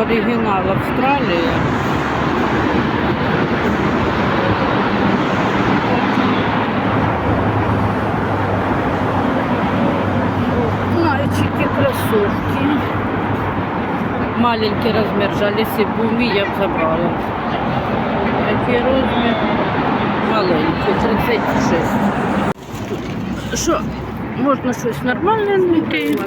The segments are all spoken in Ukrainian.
Оригінал Австралія. Мальчики, кроссовки. Маленький размер, жаль, если був я б забрала. Який розмір? Маленький, 36. Що, можна щось нормальне знайти? Його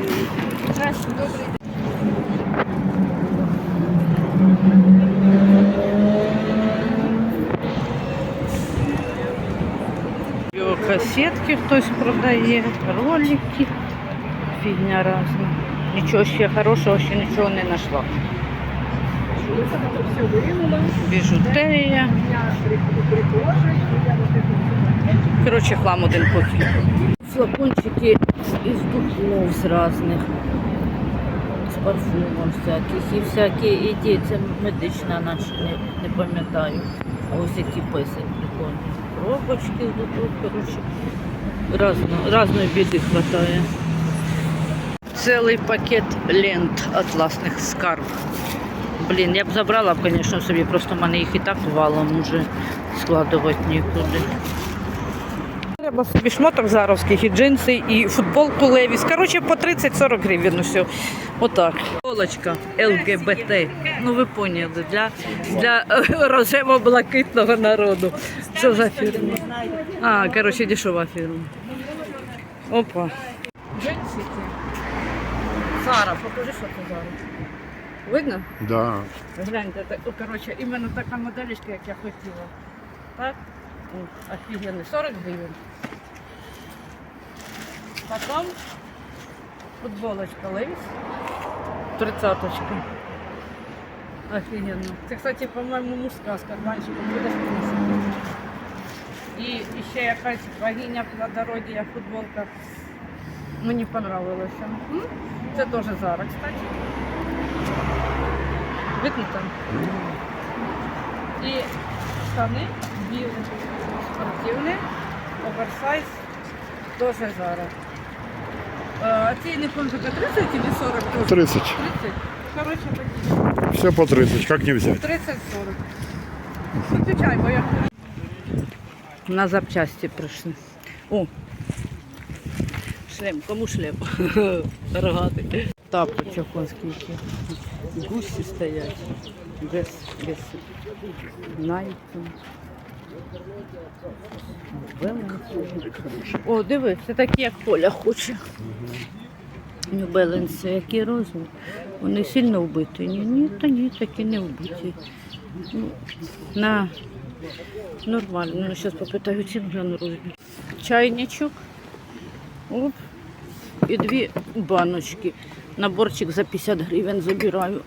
Касетки хтось продає, ролики, фігня разна. Нічого ще хорошого, ще нічого не знайшла. Біжутерія. Коротше, хлам один пофіг. Флакончики із духов з різних. З парфумом всяких. І всякі і це медична, наче не, не пам'ятаю. Ось які писать прикольні. Пробочки тут, духов, коротше. Разно, разної біди хватає. Цілий пакет лент атласних скарб. Блін, я б забрала б, звісно, собі, просто в мене їх і так валом уже складувати нікуди. Треба собі шмоток заровських, і джинси, і футболку Левіс. Коротше, по 30-40 гривень усе. Отак. Полочка ЛГБТ. Ну ви поняли, для, для е, рожево-блакитного народу. Що за фірма? А, коротше, дешева фірма. Опа. Джинсики. Зара, покажи, що це Зара. Видно? Да. Гляньте, так, коротше, іменно така моделечка, як я хотіла. Так? О, Офігенно. 40 гривень. Потім футболочка Лейс. Тридцаточка. Офігенно. Це, кстати, по-моєму, мужська з карманчиком буде списана. І, і ще якась богиня плодородія футболка. Мені понравилося. М? Це теж зараз, кстати. Видно там? І штани білі, спортивні, оверсайз, теж зараз. Е, А ці не пам'ятаю, 30 чи 40 теж? 30. 30. Коротше, такі. Все по 30, как не взять. 30-40. Включай, бо я на запчасті прийшли. О! Шлем, кому шлем? Рогатий. Тапочок он скільки. Гусі стоять. Без, без найку. О, диви, це такі, як Поля хоче. New Balance, який розмір. Вони сильно вбиті. Ні, ні, та ні, такі не вбиті. Ну, на нормально. Ну, зараз попитаю ціну гляну розмір. Чайничок. Оп. І дві баночки. Наборчик за 50 гривень забираю.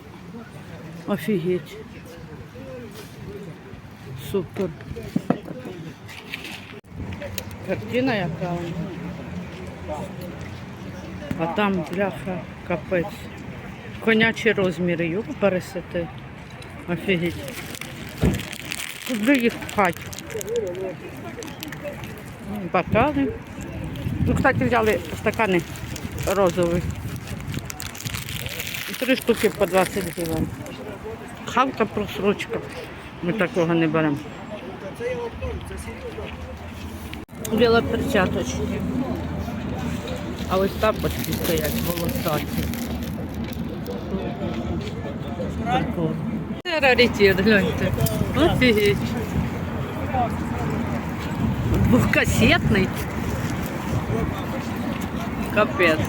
Офігеть. Супер. Картина яка. А там бляха капець. Конячі розміри, його пересити. Офігеть. Куди їх пхати? Бокали. Ну, кстати, взяли стакани розові. Три штуки по 20 гривень. Хавка просрочка. Ми такого не беремо. Біла перчаточки. А ось тапочки стоять волосаті. Прикольно. Це раритет, гляньте. Офігеть. Двухкассетний. Капець.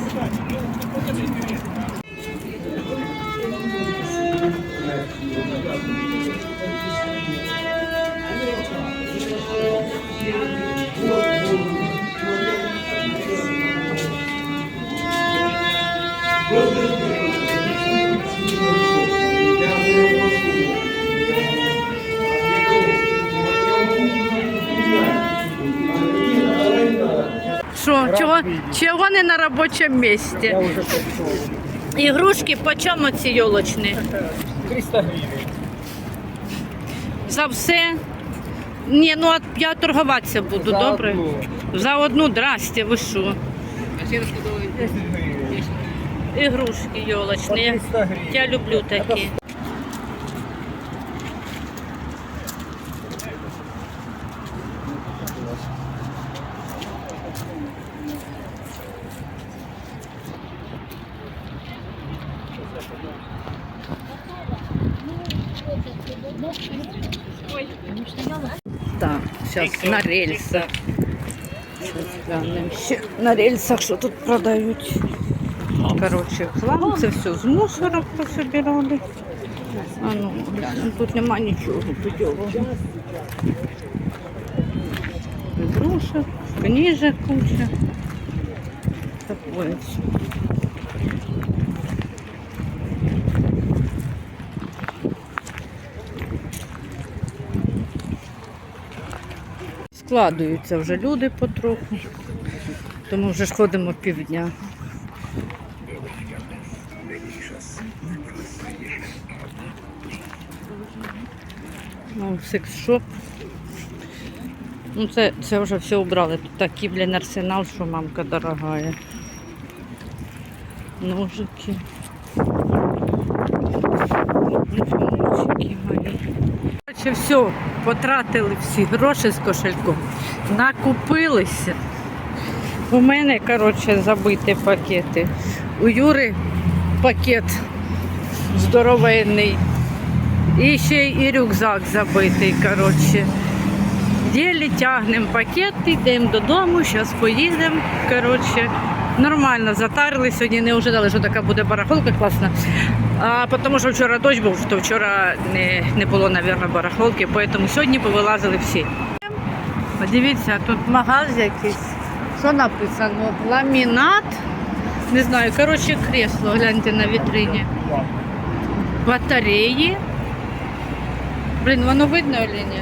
Що, чого, чого не на робочому місці? Ігрушки по чому ці йолочні? 300 гривень. За все? Ні, ну я торгуватися буду, За добре? одну. За одну, здрасте, ви що? Ігрушки йолочні. Я люблю такі. Так, зараз на рельсах. На рельсах, що тут продають. Коротше, хлам, це все з мусора пособирали. А ну, глянемо, тут нема нічого будьового. Груша, книжек куча. Такое все. Складуються вже люди потроху, тому вже ж ходимо півдня. Ну, секс-шоп. Ну, це, це вже все убрали. Тут такий, блін, арсенал, що мамка дорогая. Ножики. Ножички мої. Короче, все, потратили всі гроші з кошельком, накупилися. У мене, коротше, забиті пакети. У Юри пакет здоровенний. І ще і рюкзак забитий, коротше. Ділі тягнемо пакет, йдемо додому, зараз поїдемо. Коротше, нормально затарили. Сьогодні не ожидали, що така буде барахолка класна. А тому що вчора дощ був, то вчора не, не було, мабуть, барахолки, тому сьогодні повилазили всі. Подивіться, тут магаз якийсь. Що написано? Ламінат. Не знаю, коротше, кресло, гляньте на вітрині. Батареї. Блін, воно видно чи ні?